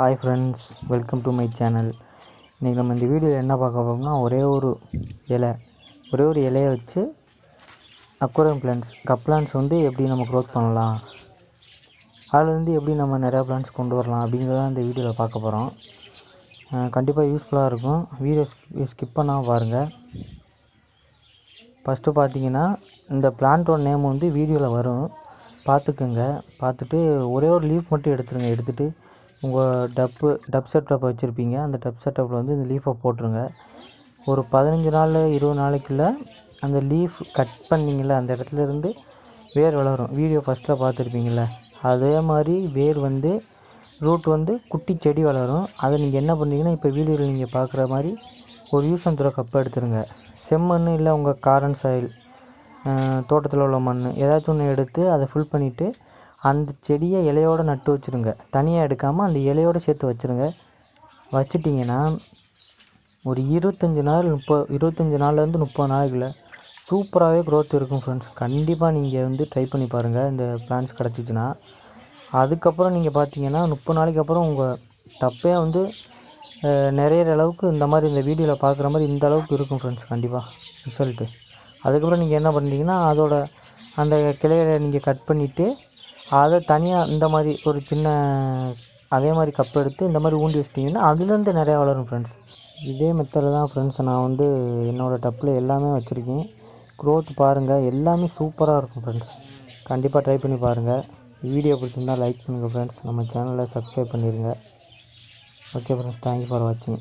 Hi friends welcome to my channel இன்றைக்கி நம்ம இந்த வீடியோவில் என்ன பார்க்க போகிறோம்னா ஒரே ஒரு இலை. ஒரே ஒரு இலையை வச்சு அக்வரியம் பிளான்ஸ் கப் பிளான்ஸ் வந்து எப்படி நம்ம க்ரோத் பண்ணலாம்? அதுலேருந்து எப்படி நம்ம நிறையா பிளான்ஸ் கொண்டு வரலாம் அப்படிங்கிறத இந்த வீடியோவில் பார்க்க போகிறோம் கண்டிப்பாக யூஸ்ஃபுல்லாக இருக்கும். வீடியோ ஸ்கிப் பண்ணால் பாருங்கள் ஃபஸ்ட்டு பார்த்தீங்கன்னா இந்த பிளான்ட்டோட நேம் வந்து வீடியோவில் வரும். பார்த்துக்குங்க. பார்த்துட்டு ஒரே ஒரு லீஃப் மட்டும் எடுத்துருங்க. எடுத்துகிட்டு உங்கள் டப்பு டப் செட்டப் வச்சுருப்பீங்க. அந்த டப் செட்டப்பில் வந்து இந்த லீஃபை போட்டுருங்க. ஒரு பதினஞ்சு நாள் இருபது நாளைக்குள்ளே அந்த லீஃப் கட் பண்ணிங்கள அந்த இடத்துல இருந்து வேர் வளரும். வீடியோ ஃபஸ்ட்டில் பார்த்துருப்பீங்கள அதே மாதிரி வேர் வந்து ரூட் வந்து குட்டி செடி வளரும். அதை நீங்கள் என்ன பண்ணீங்கன்னா இப்போ வீடியோவில் நீங்கள் பார்க்குற மாதிரி ஒரு யூஸ் அண்ட் த்ரோ கப்பை எடுத்துருங்க. செம்மண் இல்லை உங்கள் காரன் சாயில் தோட்டத்தில் உள்ள மண் ஏதாச்சும் ஒன்று எடுத்து அதை ஃபில் பண்ணிவிட்டு அந்த செடியை இலையோடு நட்டு வச்சுருங்க. தனியாக எடுக்காமல் அந்த இலையோடு சேர்த்து வச்சுருங்க. வச்சிட்டிங்கன்னா ஒரு இருபத்தஞ்சி நாள் முப்பது இருபத்தஞ்சி நாள்லேருந்து முப்பது நாளைக்குள்ள சூப்பராகவே க்ரோத் இருக்கும் ஃப்ரெண்ட்ஸ் கண்டிப்பாக நீங்கள் வந்து ட்ரை பண்ணி பாருங்கள் இந்த பிளான்ஸ் கிடச்சிச்சின்னா. அதுக்கப்புறம் நீங்கள் பார்த்தீங்கன்னா முப்பது நாளைக்கு அப்புறம் உங்கள் டப்பே வந்து நிறைய அளவுக்கு இந்த மாதிரி இந்த வீடியோவில் பார்க்குற மாதிரி இந்த அளவுக்கு இருக்கும் ஃப்ரெண்ட்ஸ் கண்டிப்பாக ரிசல்ட்டு அதுக்கப்புறம் நீங்கள் என்ன பண்ணுறீங்கன்னா அதோட அந்த கிளையை நீங்கள் கட் பண்ணிவிட்டு அதை தனியாக இந்த மாதிரி ஒரு சின்ன அதே மாதிரி கப் எடுத்து இந்த மாதிரி ஊண்டி வச்சிட்டிங்கன்னா அதுலேருந்து நிறையா வளரும் ஃப்ரெண்ட்ஸ் இதே மெத்தடில் தான் ஃப்ரெண்ட்ஸ் நான் வந்து என்னோடய டப்பில் எல்லாமே வச்சுருக்கேன். க்ரோத் பாருங்கள் எல்லாமே சூப்பராக இருக்கும் ஃப்ரெண்ட்ஸ் கண்டிப்பாக ட்ரை பண்ணி பாருங்கள் வீடியோ பிடிச்சிருந்தா லைக் பண்ணுங்கள் ஃப்ரெண்ட்ஸ் நம்ம சேனலை சப்ஸ்கிரைப் பண்ணிடுங்க ஓகே ஃப்ரெண்ட்ஸ் தேங்க்யூ ஃபார் வாட்சிங்